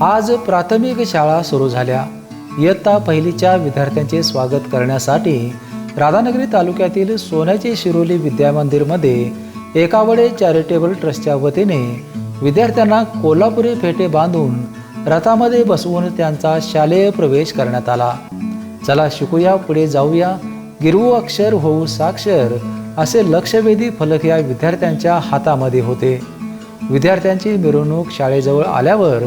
आज प्राथमिक शाळा सुरू झाल्या. इयत्ता पहिलीच्या विद्यार्थ्यांचे स्वागत करण्यासाठी राधानगरी तालुक्यातील सोन्याचे शिरोली विद्यामंदिरमध्ये एकावडे चॅरिटेबल ट्रस्टच्या वतीने विद्यार्थ्यांना कोल्हापुरी फेटे बांधून रथामध्ये बसवून त्यांचा शालेय प्रवेश करण्यात आला. चला शिकूया पुढे जाऊया. गिरवू अक्षर होऊ साक्षर असे लक्षवेधी फलक या विद्यार्थ्यांच्या हातामध्ये होते. विद्यार्थ्यांची मिरवणूक शाळेजवळ आल्यावर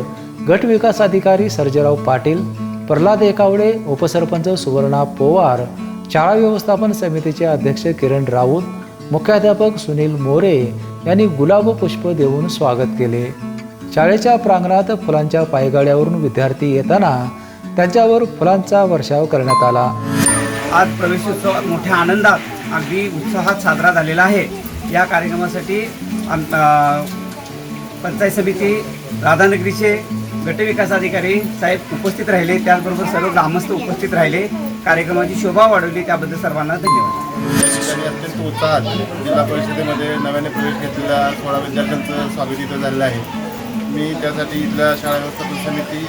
गट विकास अधिकारी सर्जेराव पाटील प्रल्हाद एकावडे उपसरपंच सुवर्णा पोवार शाळा व्यवस्थापन समितीचे अध्यक्ष किरण राऊत मुख्याध्यापक सुनील मोरे यांनी गुलाब पुष्प देऊन स्वागत केले. शाळेच्या प्रांगणात फुलांच्या पायगाड्यावरून विद्यार्थी येताना त्यांच्यावर फुलांचा वर्षाव करण्यात आला. आज प्रवेशोत्सव मोठ्या आनंदात अगदी उत्साहात साजरा झालेला आहे. या कार्यक्रमासाठी पंचायत समिती राधानगरीचे गटविकास अधिकारी साहेब उपस्थित राहिले त्याचबरोबर सर्व ग्रामस्थ उपस्थित राहिले. कार्यक्रमाची शोभा वाढवली त्याबद्दल सर्वांना धन्यवाद. या ठिकाणी अत्यंत उत्साहात जिल्हा परिषदेमध्ये नव्याने प्रवेश घेतलेल्या सोळा विद्यार्थ्यांचं स्वागत इथं झालेलं आहे. मी त्यासाठी इथल्या शाळा व्यवस्थापन समिती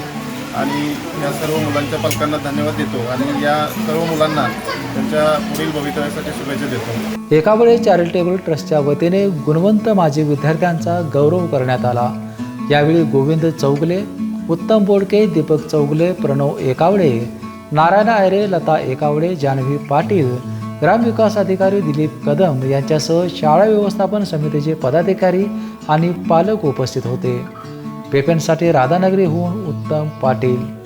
आणि या सर्व मुलांच्या पालकांना धन्यवाद देतो आणि या सर्व मुलांना त्यांच्या पुढील भवितव्यासाठी शुभेच्छा देतो. एकावेळे चॅरिटेबल ट्रस्टच्या वतीने गुणवंत माजी विद्यार्थ्यांचा गौरव करण्यात आला. यावेळी गोविंद चौगले उत्तम बोडके दीपक चौगले प्रणव एकावडे नारायण आयरे लता एकावडे जान्हवी पाटील ग्रामविकास अधिकारी दिलीप कदम यांच्यासह शाळा व्यवस्थापन समितीचे पदाधिकारी आणि पालक उपस्थित होते. पेपेंसाठी राधानगरीहून उत्तम पाटील.